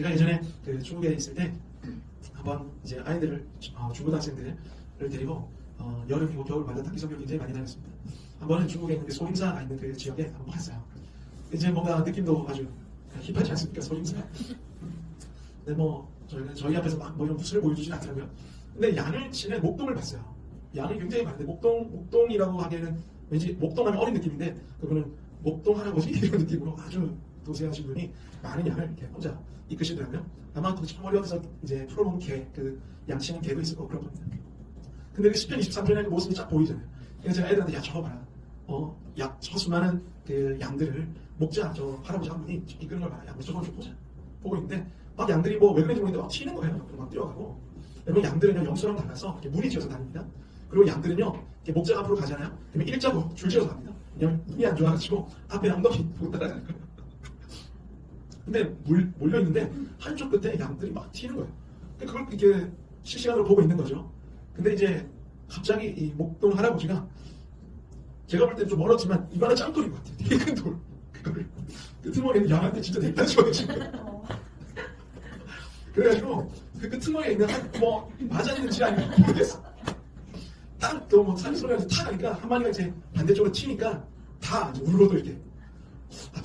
제가 예전에 그 중국에 있을 때 한번 이제 아이들을 어, 중고등학생들을 데리고 어, 여름이고 겨울 마다 단기 성교 굉장히 많이 다녔습니다. 한 번은 중국에 있는 그 소림사가 있는 그 지역에 한번 갔어요. 이제 뭔가 느낌도 아주 힙하지 않습니까 소림사? 근데 뭐 저희는 저희 앞에서 막 뭐 이런 무술을 보여주진 않더라고요. 근데 양을 치는 목동을 봤어요. 양이 굉장히 많은데 목동 목동이라고 하기에는 왠지 목동하면 어린 느낌인데 그분은 목동 할아버지 이런 느낌으로 아주 도세하신 분이 많은 양을 이렇게 혼자 이끄시더라고요. 아마 그 머리 어디서 이제 풀어놓은 개, 그 양치는 개도 있을 거고 그럴 겁니다. 근데 그 10편, 23편의 그 모습이 쫙 보이잖아요. 그래서 제가 애들한테 야 저거 봐라. 어, 야, 저 수많은 그 양들을 목자 저 할아버지 한 분이 이끄는 걸 봐라. 야, 저걸 좀 보자. 보고 있는데 막 양들이 뭐 왜 그런지 모르겠는데 막 튀는 거예요. 막 뛰어가고. 여러분 양들은요 염소랑 달라서 이렇게 무리 지어서 다닙니다. 그리고 양들은요 목자가 앞으로 가잖아요. 그러면 일자로 줄 지어서 갑니다. 왜냐면 눈이 안 좋아가지고 앞에 엉덩이 보고 거예요. 근데 몰, 몰려있는데 한쪽 끝에 양들이 막 튀는 거예요. 근데 그걸 이렇게 실시간으로 보고 있는 거죠. 근데 이제 갑자기 이 목동 할아버지가 제가 볼 때는 좀 멀었지만 이만한 짱돌인 것 같아요. 되게 큰 돌. 그거를 그 틈머리에 있는 양한테 진짜 대단 좋아하신 거예요. 그래가지고 그 끄트머리에 있는 한, 뭐 맞았는지 아닌지 모르겠어. 딱 또뭐 산소리가 탁 하니까 한 마리가 이제 반대쪽으로 튀니까 다 울고도 이렇게 아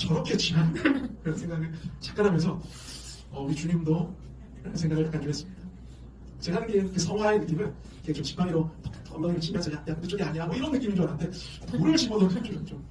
저렇게 치나 그런 생각을 잠깐 하면서 어, 우리 주님도 그런 생각을 좀 했습니다. 제가 하는 게그 성화의 느낌은 이렇게 좀 지팡이로 엉덩이를 치면서 야, 야 그쪽이 아니야 뭐 이런 느낌인 줄 알았는데 돌을 집어넣는 좀, 좀